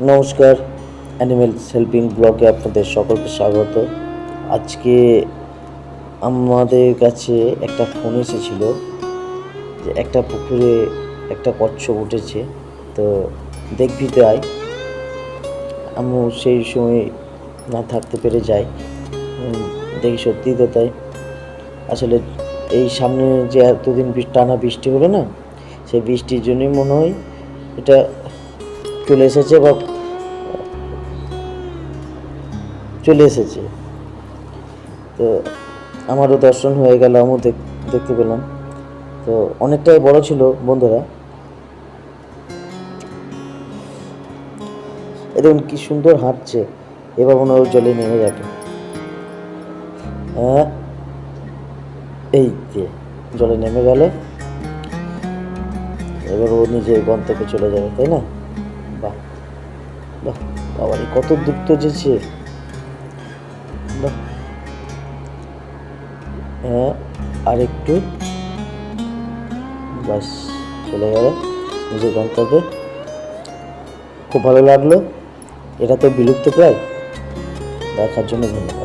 নমস্কার animal helping ব্লগে আপনাদের সকলকে স্বাগত। আজকে আমাদের কাছে একটা ফোন এসেছিল যে একটা পুকুরে একটা কচ্ছপ উঠেছে, তো দেখবি তো আয়। আমি সেই সময় না থাকতে পেরে যাই। দেখি সত্যি তো তাই। আসলে এই সামনে যে এতদিন টানা বৃষ্টি হলো না, সেই বৃষ্টির জন্যই মনে হয় এটা চলে এসেছে বা চলে এসেছে। তো আমারও দর্শন হয়ে গেল, আমিও দেখ- দেখতে পেলাম। তো অনেকটাই বড় ছিল বন্ধুরা। এ দেখুন কি সুন্দর হাঁটছে। এবার মনে হয় জলে নেমে যাবে এই যে জলে নেমে গেল। এবার ও নিজের গন্তব্যে চলে যাবে, তাই না? বাহ বাবারে কত দুঃখ যেছে বাহ। হ্যাঁ আর একটু বাস, চলে গেল নিজের গন্তব্যে। খুব ভালো লাগল। এটা তো বিলুপ্ত প্রায়। দেখার জন্য ধন্যবাদ।